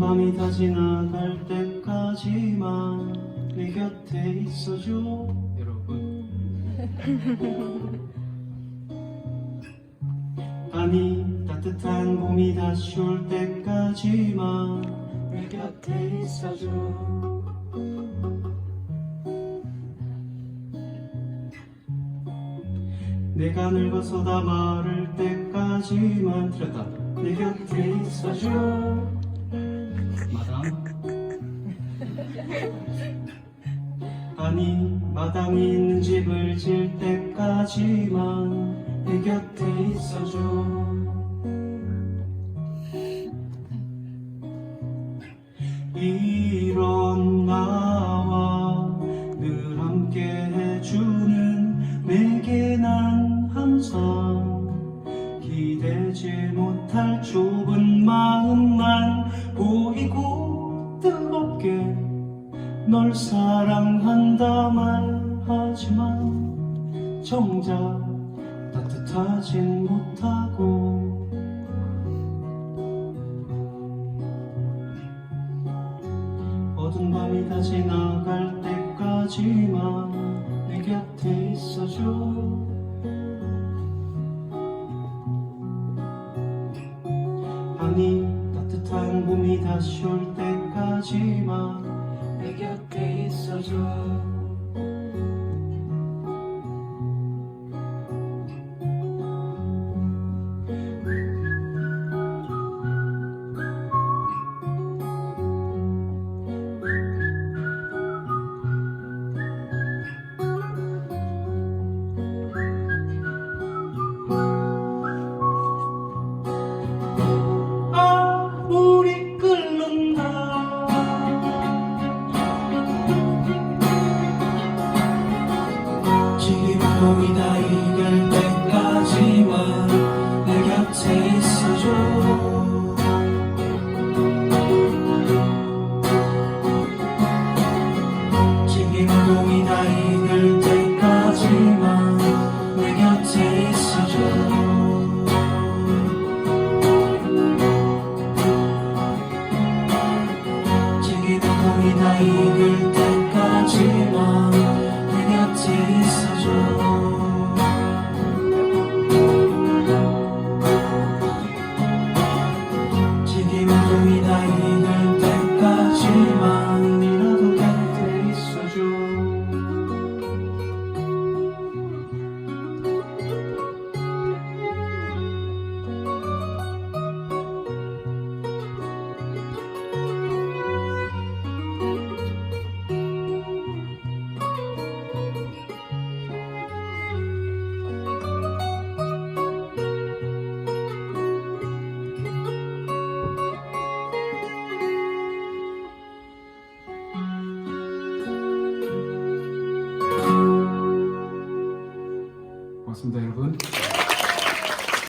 밤이 다 지나갈 때까지만 내 곁에 있어줘. 여러분. 아니 따뜻한 봄이 다시 올 때까지만 내 곁에 있어줘. 내가 늙어서 다 마를 때까지만 들었다 내 곁에 있어줘 아니 마당이 있는 집을 질 때까지만 내 곁에 있어줘. 이런 나와 늘 함께 해주는 내게 난 항상 기대지 못할 좁은 마음만 널 사랑한다 말하지만 정작 따뜻하진 못하고 어두운 밤이 다 지나갈 때까지만 내 곁에 있어줘. 아니 따뜻한 봄이 다시 올 때까지만 내 곁에 있어줘 네가 이길 때까지만 내 곁에 있어줘. 김김동이 다 때까지만 내 곁에 君たいな 반갑습니다 여러분.